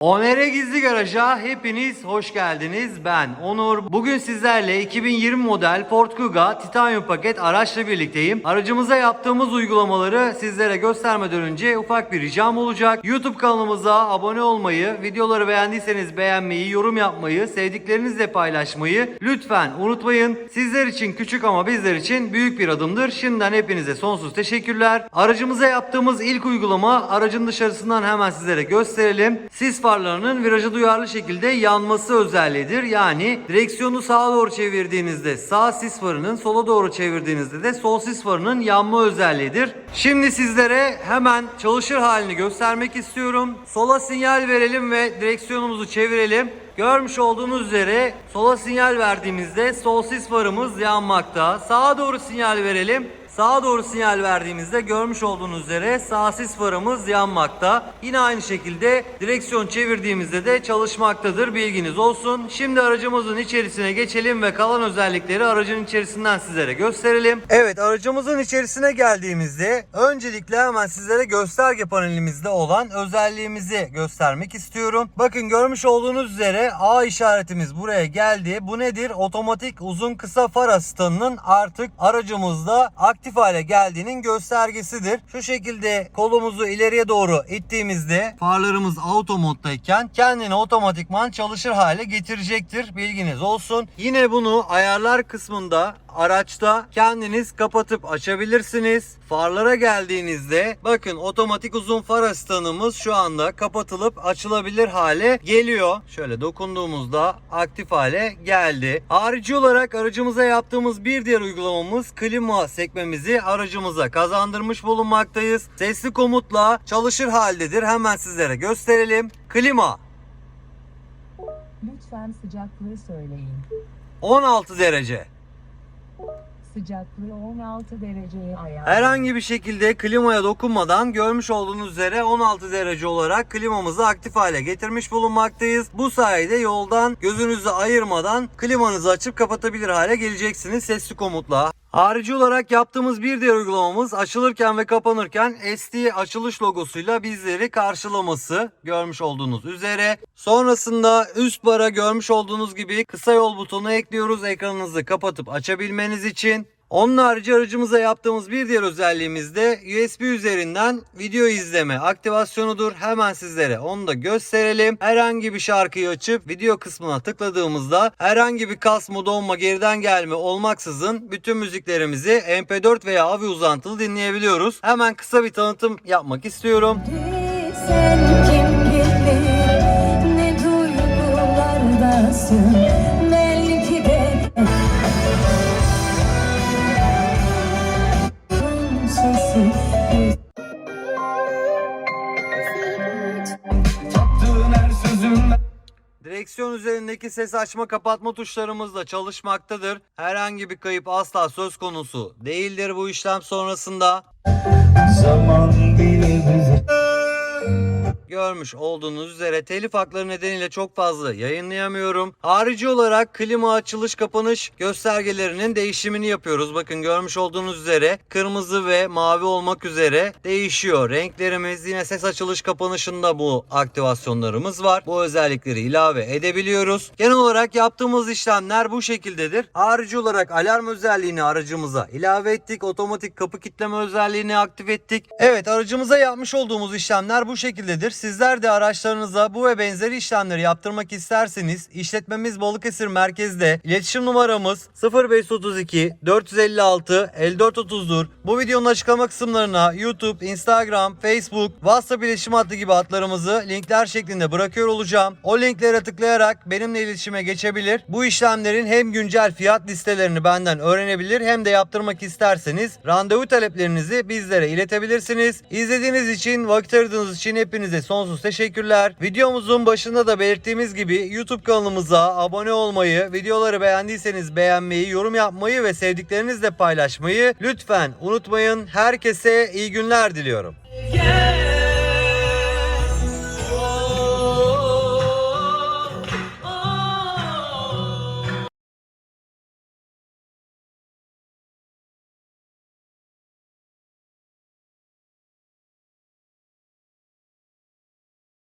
Onere Gizli Garaj'a hepiniz hoş geldiniz. Ben Onur. Bugün sizlerle 2020 model Ford Kuga Titanium paket araçla birlikteyim. Aracımıza yaptığımız uygulamaları sizlere göstermeden önce ufak bir ricam olacak. YouTube kanalımıza abone olmayı, videoları beğendiyseniz beğenmeyi, yorum yapmayı, sevdiklerinizle paylaşmayı lütfen unutmayın. Sizler için küçük ama bizler için büyük bir adımdır. Şimdiden hepinize sonsuz teşekkürler. Aracımıza yaptığımız ilk uygulama aracın dışarısından hemen sizlere gösterelim. Sis farlarının viraja duyarlı şekilde yanması özelliğidir. Yani direksiyonu sağa doğru çevirdiğinizde sağ sis farının, sola doğru çevirdiğinizde de sol sis farının yanma özelliğidir. Şimdi sizlere hemen çalışır halini göstermek istiyorum. Sola sinyal verelim ve direksiyonumuzu çevirelim. Görmüş olduğunuz üzere sola sinyal verdiğimizde sol sis farımız yanmakta. Sağa doğru sinyal verelim. Sağa doğru sinyal verdiğimizde görmüş olduğunuz üzere sağ sis farımız yanmakta. Yine aynı şekilde direksiyon çevirdiğimizde de çalışmaktadır. Bilginiz olsun. Şimdi aracımızın içerisine geçelim ve kalan özellikleri aracın içerisinden sizlere gösterelim. Evet aracımızın içerisine geldiğimizde öncelikle hemen sizlere gösterge panelimizde olan özelliğimizi göstermek istiyorum. Bakın görmüş olduğunuz üzere A işaretimiz buraya geldi. Bu nedir? Otomatik uzun kısa far asistanının artık aracımızda aktif hale geldiğinin göstergesidir. Şu şekilde kolumuzu ileriye doğru ittiğimizde farlarımız auto moddayken kendini otomatikman çalışır hale getirecektir. Bilginiz olsun. Yine bunu ayarlar kısmında araçta kendiniz kapatıp açabilirsiniz. Farlara geldiğinizde bakın otomatik uzun far asistanımız şu anda kapatılıp açılabilir hale geliyor. Şöyle dokunduğumuzda aktif hale geldi. Harici olarak aracımıza yaptığımız bir diğer uygulamamız klima sekmemizi aracımıza kazandırmış bulunmaktayız. Sesli komutla çalışır haldedir. Hemen sizlere gösterelim. Klima Lütfen sıcaklığı söyleyin. 16 derece. Sıcaklığı 16 dereceye ayar. Herhangi bir şekilde klimaya dokunmadan görmüş olduğunuz üzere 16 derece olarak klimamızı aktif hale getirmiş bulunmaktayız. Bu sayede yoldan gözünüzü ayırmadan klimanızı açıp kapatabilir hale geleceksiniz sesli komutla. Harici olarak yaptığımız bir diğer uygulamamız açılırken ve kapanırken SD açılış logosuyla bizleri karşılaması görmüş olduğunuz üzere. Sonrasında üst bara görmüş olduğunuz gibi kısa yol butonu ekliyoruz ekranınızı kapatıp açabilmeniz için. Onun harici aracımıza yaptığımız bir diğer özelliğimiz de USB üzerinden video izleme aktivasyonudur. Hemen sizlere onu da gösterelim. Herhangi bir şarkıyı açıp video kısmına tıkladığımızda herhangi bir kasma, donma, geriden gelme olmaksızın bütün müziklerimizi MP4 veya AVI uzantılı dinleyebiliyoruz. Hemen kısa bir tanıtım yapmak istiyorum. Sen kim bilir ne duygulardasın sözümle Direksiyon üzerindeki ses açma kapatma tuşlarımız da çalışmaktadır. Herhangi bir kayıp asla söz konusu değildir bu işlem sonrasında. Zaman Görmüş olduğunuz üzere telif hakları nedeniyle çok fazla yayınlayamıyorum. Harici olarak klima açılış kapanış göstergelerinin değişimini yapıyoruz. Bakın görmüş olduğunuz üzere kırmızı ve mavi olmak üzere değişiyor. Renklerimiz yine ses açılış kapanışında bu aktivasyonlarımız var. Bu özellikleri ilave edebiliyoruz. Genel olarak yaptığımız işlemler bu şekildedir. Harici olarak alarm özelliğini aracımıza ilave ettik. Otomatik kapı kitleme özelliğini aktif ettik. Evet aracımıza yapmış olduğumuz işlemler bu şekildedir. Sizler de araçlarınıza bu ve benzeri işlemleri yaptırmak isterseniz işletmemiz Balıkesir merkezde. İletişim numaramız 0532 456 5430'dur. Bu videonun açıklama kısımlarına YouTube, Instagram, Facebook, WhatsApp iletişim hattı gibi hatlarımızı linkler şeklinde bırakıyor olacağım. O linklere tıklayarak benimle iletişime geçebilir. Bu işlemlerin hem güncel fiyat listelerini benden öğrenebilir hem de yaptırmak isterseniz randevu taleplerinizi bizlere iletebilirsiniz. İzlediğiniz için, vakit ayırdığınız için hepinize sonsuz teşekkürler. Videomuzun başında da belirttiğimiz gibi YouTube kanalımıza abone olmayı, videoları beğendiyseniz beğenmeyi, yorum yapmayı ve sevdiklerinizle paylaşmayı lütfen unutmayın. Herkese iyi günler diliyorum.